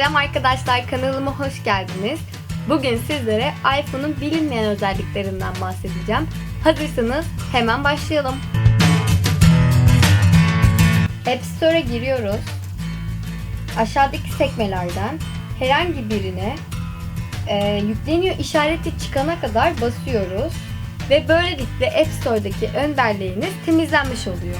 Selam arkadaşlar kanalıma hoş geldiniz. Bugün sizlere iPhone'un bilinmeyen özelliklerinden bahsedeceğim. Hazırsanız hemen başlayalım. App Store'a giriyoruz. Aşağıdaki sekmelerden herhangi birine e, yükleniyor işareti çıkana kadar basıyoruz. Ve böylelikle App Store'daki ön belleğiniz temizlenmiş oluyor.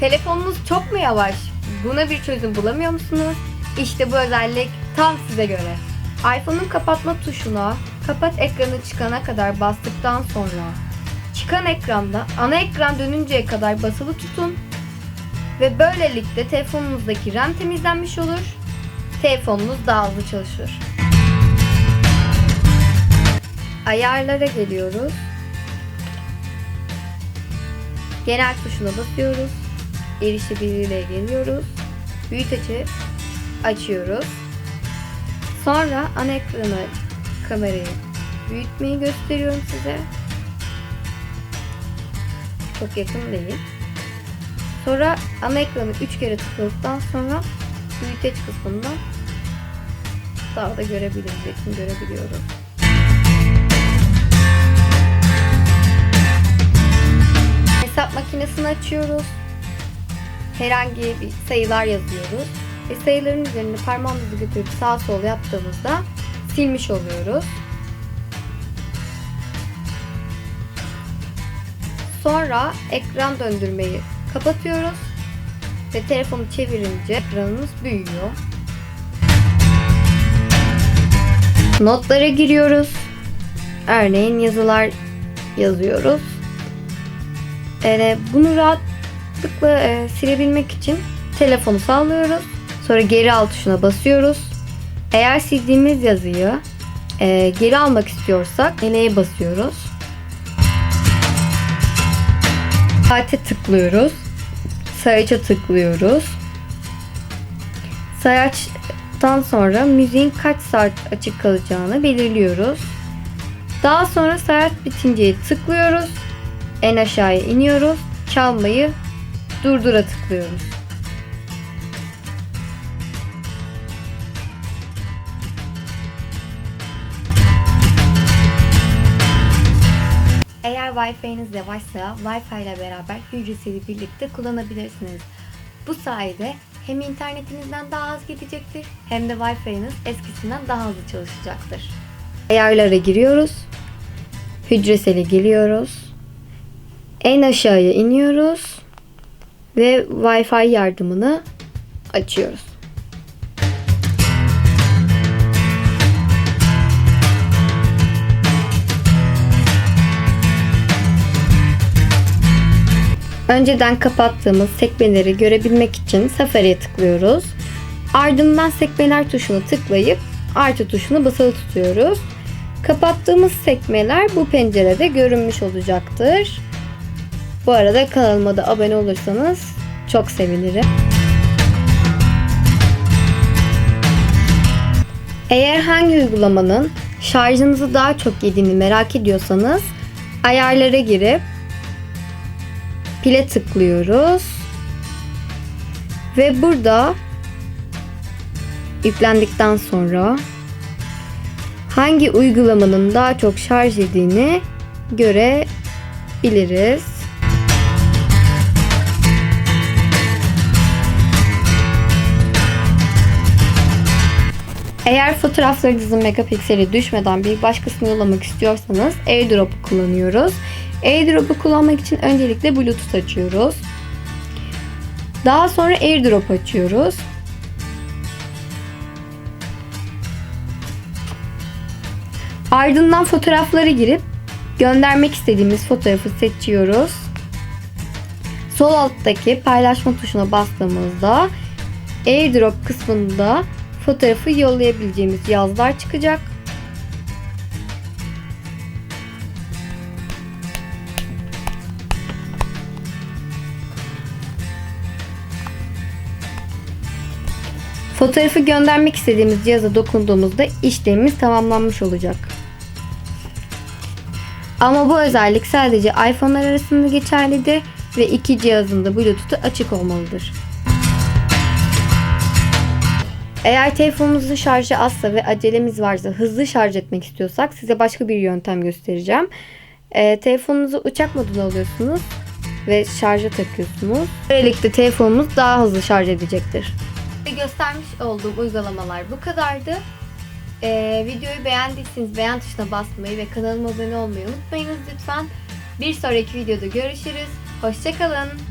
Telefonunuz çok mu yavaş? Buna bir çözüm bulamıyor musunuz? İşte bu özellik tam size göre. iPhone'un kapatma tuşuna kapat ekranı çıkana kadar bastıktan sonra çıkan ekranda ana ekran dönünceye kadar basılı tutun ve böylelikle telefonunuzdaki RAM temizlenmiş olur. Telefonunuz daha hızlı çalışır. Ayarlara geliyoruz. Genel tuşuna basıyoruz. Erişebilirliğe geliyoruz. Büyüteci açıyoruz. Sonra ana ekranı kamerayı büyütmeyi gösteriyorum size. Çok yakın değil. Sonra ana ekranı 3 kere tıkladıktan sonra büyüteç kısmından daha da görebiliriz, yakın görebiliyoruz. Hesap makinesini açıyoruz. Herhangi bir sayılar yazıyoruz. Ve sayıların üzerine parmağımızı götürüp sağ sol yaptığımızda silmiş oluyoruz. Sonra ekran döndürmeyi kapatıyoruz. Ve telefonu çevirince ekranımız büyüyor. Notlara giriyoruz. Örneğin yazılar yazıyoruz. Yani bunu rahatlıkla e, silebilmek için telefonu sallıyoruz. Sonra geri al tuşuna basıyoruz. Eğer sildiğimiz yazıyı e, geri almak istiyorsak meleğe basıyoruz. Saate tıklıyoruz. Sayaça tıklıyoruz. Sayaçtan sonra müziğin kaç saat açık kalacağını belirliyoruz. Daha sonra saat bitince tıklıyoruz. En aşağıya iniyoruz. Çalmayı durdura tıklıyoruz. Eğer Wi-Fi'niz yavaşsa Wi-Fi ile beraber hücresiyle birlikte kullanabilirsiniz. Bu sayede hem internetinizden daha az gidecektir hem de Wi-Fi'niz eskisinden daha hızlı çalışacaktır. Ayarlara giriyoruz. Hücresele geliyoruz. En aşağıya iniyoruz ve Wi-Fi yardımını açıyoruz. Önceden kapattığımız sekmeleri görebilmek için Safari'ye tıklıyoruz. Ardından sekmeler tuşunu tıklayıp artı tuşunu basılı tutuyoruz. Kapattığımız sekmeler bu pencerede görünmüş olacaktır. Bu arada kanalıma da abone olursanız çok sevinirim. Eğer hangi uygulamanın şarjınızı daha çok yediğini merak ediyorsanız ayarlara girip pile tıklıyoruz. Ve burada yüklendikten sonra hangi uygulamanın daha çok şarj ettiğini görebiliriz. Eğer fotoğraflarınızın megapikseli düşmeden bir başkasına yollamak istiyorsanız AirDrop'u kullanıyoruz. AirDrop'u kullanmak için öncelikle Bluetooth açıyoruz. Daha sonra AirDrop açıyoruz. Ardından fotoğrafları girip göndermek istediğimiz fotoğrafı seçiyoruz. Sol alttaki paylaşma tuşuna bastığımızda AirDrop kısmında fotoğrafı yollayabileceğimiz yazılar çıkacak. Fotoğrafı göndermek istediğimiz cihaza dokunduğumuzda işlemimiz tamamlanmış olacak. Ama bu özellik sadece iPhone'lar arasında geçerlidir ve iki cihazın da Bluetooth'u açık olmalıdır. Eğer telefonumuzun şarjı azsa ve acelemiz varsa hızlı şarj etmek istiyorsak size başka bir yöntem göstereceğim. Ee, telefonunuzu uçak moduna alıyorsunuz ve şarja takıyorsunuz. Böylelikle telefonumuz daha hızlı şarj edecektir. Göstermiş olduğum uygulamalar bu kadardı. Ee, videoyu beğendiyseniz beğen tuşuna basmayı ve kanalıma abone olmayı unutmayınız lütfen. Bir sonraki videoda görüşürüz. Hoşçakalın.